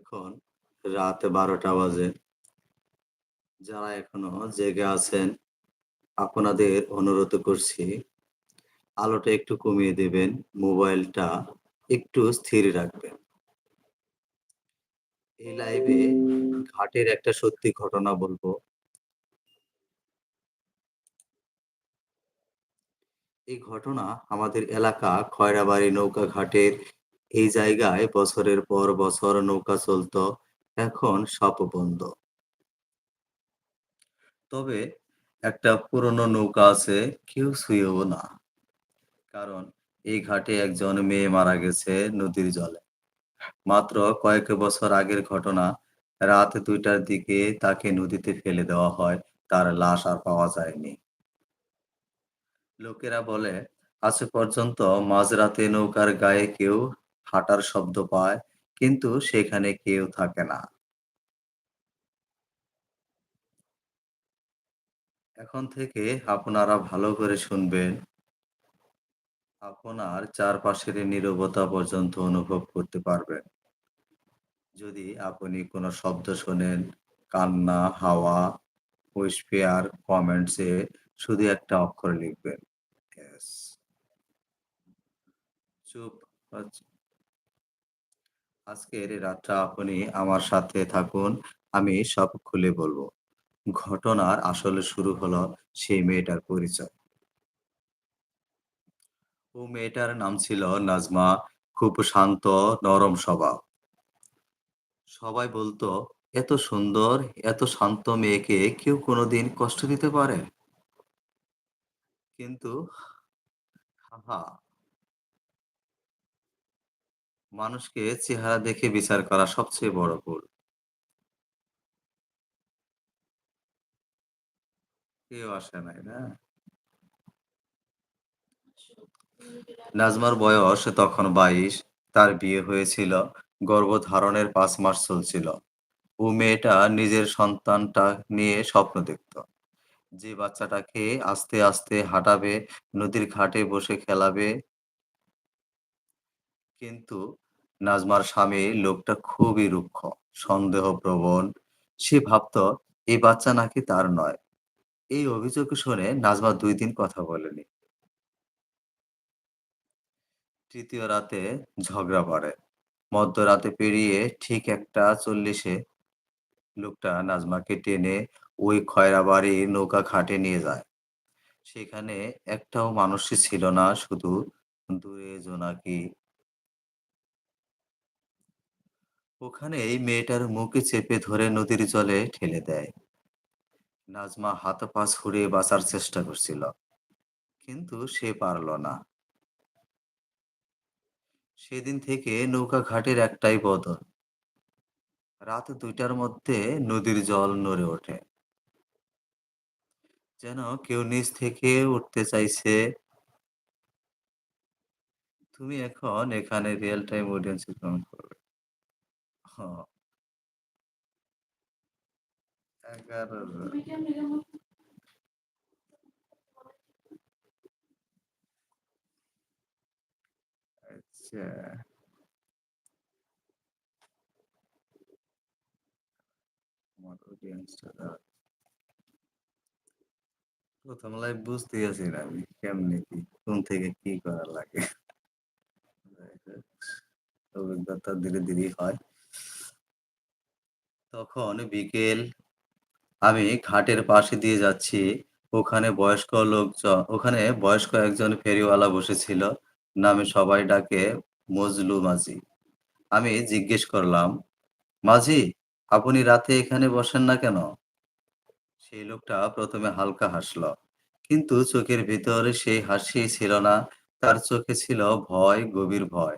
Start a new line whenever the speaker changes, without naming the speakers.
এখন রাত ১২টা বাজে। যারা এখনও জেগে আছেন, আপনাদের অনুরোধ করছি, আলোটা একটু কমিয়ে দেবেন, মোবাইলটা একটু স্থির রাখবেন। এই লাইভে ঘাটের একটা সত্যি ঘটনা বলব এই ঘটনা আমাদের এলাকা খয়রাবাড়ি নৌকা ঘাটের এই জায়গায় বছরের পর বছর নৌকা চলত, এখন সব বন্ধ। তবে একটা পুরনো নৌকা আছে, কেউ ছুঁয়েও না। কারণ এই ঘাটে একজন মেয়ে মারা গেছে নদীর জলে। মাত্র কয়েক বছর আগের ঘটনা, রাত দুইটার দিকে তাকে নদীতে ফেলে দেওয়া হয়, তার লাশ আর পাওয়া যায়নি। লোকেরা বলে, আজ পর্যন্ত মাঝরাতে নৌকার গায়ে কেউ হাঁটার শব্দ পায়, কিন্তু সেখানে কেউ থাকে না। এখন থেকে আপনারা ভালো করে শুনবেন। আপনার চারপাশের নীরবতা পর্যন্ত অনুভব করতে পারবেন। যদি আপনি কোনো শব্দ শোনেন, কান্না, হাওয়া, হুইসপিয়ার, কমেন্টসে শুধু একটা অক্ষর লিখবেন। চুপ। আজকের রাতটা আপনি আমার সাথে থাকুন, আমি সব খুলে বলব। ঘটনার আসলে শুরু হলো সেই মেয়েটার পরিচয়। ও মেয়েটার নাম ছিল নাজমা, খুব শান্ত, নরম স্বভাব। সবাই বলতো এত সুন্দর, এত শান্ত মেয়েকে কেউ কোনোদিন কষ্ট দিতে পারে? কিন্তু হাহা মানুষকে চেহারা দেখে বিচার করা সবচেয়ে বড় ভুল। কেউ আসে নাই, না? নাজমার বয়স তখন ২২, তার বিয়ে হয়েছিল, গর্ভধারণের পাঁচ মাস চলছিল। ও মেয়েটা নিজের সন্তানটা নিয়ে স্বপ্ন দেখত। যে বাচ্চাটাকে আস্তে, আস্তে হাঁটাবে, নদীর ঘাটে বসে খেলাবে। কিন্তু নাজমার স্বামী লোকটা খুবই রুক্ষ, সন্দেহপ্রবণ। সে ভাবত এই বাচ্চা নাকি তার নয়। এই অভিযোগ শুনে নাজমা দুই দিন কথা বলেনি। তৃতীয় রাতে ঝগড়া বাড়ে। মধ্যরাতে পেরিয়ে ঠিক একটা চল্লিশে লোকটা নাজমাকে টেনে ওই খয়রা খয়রাবাড়ির নৌকা ঘাটে নিয়ে যায়। সেখানে একটাও মানুষই ছিল না, শুধু দূরে জোনাকি। ওখানেই মেয়েটার মুখ চেপে ধরে নদীর জলে ঠেলে দেয়। নাজমা হাত-পা ছুড়ে বাঁচার চেষ্টা করছিল। কিন্তু সে পারল না। সেদিন থেকে নৌকা ঘাটের একটাই বদল। রাত দুইটার মধ্যে নদীর জল নড়ে ওঠে। যেন কেউ নিচ থেকে উঠতে চাইছে। তুমি এখন এখানে রিয়েল টাইম অডিয়েন্স কমেন্ট করবে। ১১ আচ্ছা। আমার। ১ম লাইভ বুঝতেইয়াছি না আমি কেমনে কি, কোন থেকে কি করা লাগে। অভিজ্ঞতা ধীরে, ধীরেই হয়। তখন বিকেল। আমি ঘাটের পাশে দিয়ে যাচ্ছি। ওখানে বয়স্ক লোকজ ওখানে বয়স্ক একজন ফেরিওয়ালা বসেছিল। নামে সবাই ডাকে মজলু মাঝি। আমি জিজ্ঞেস করলাম, "মাঝি, আপনি রাতে এখানে বসেন না কেন?" সেই লোকটা প্রথমে হালকা হাসল। কিন্তু চোখের ভিতরে সেই হাসি ছিল না। তার চোখে ছিল ভয়, গভীর ভয়।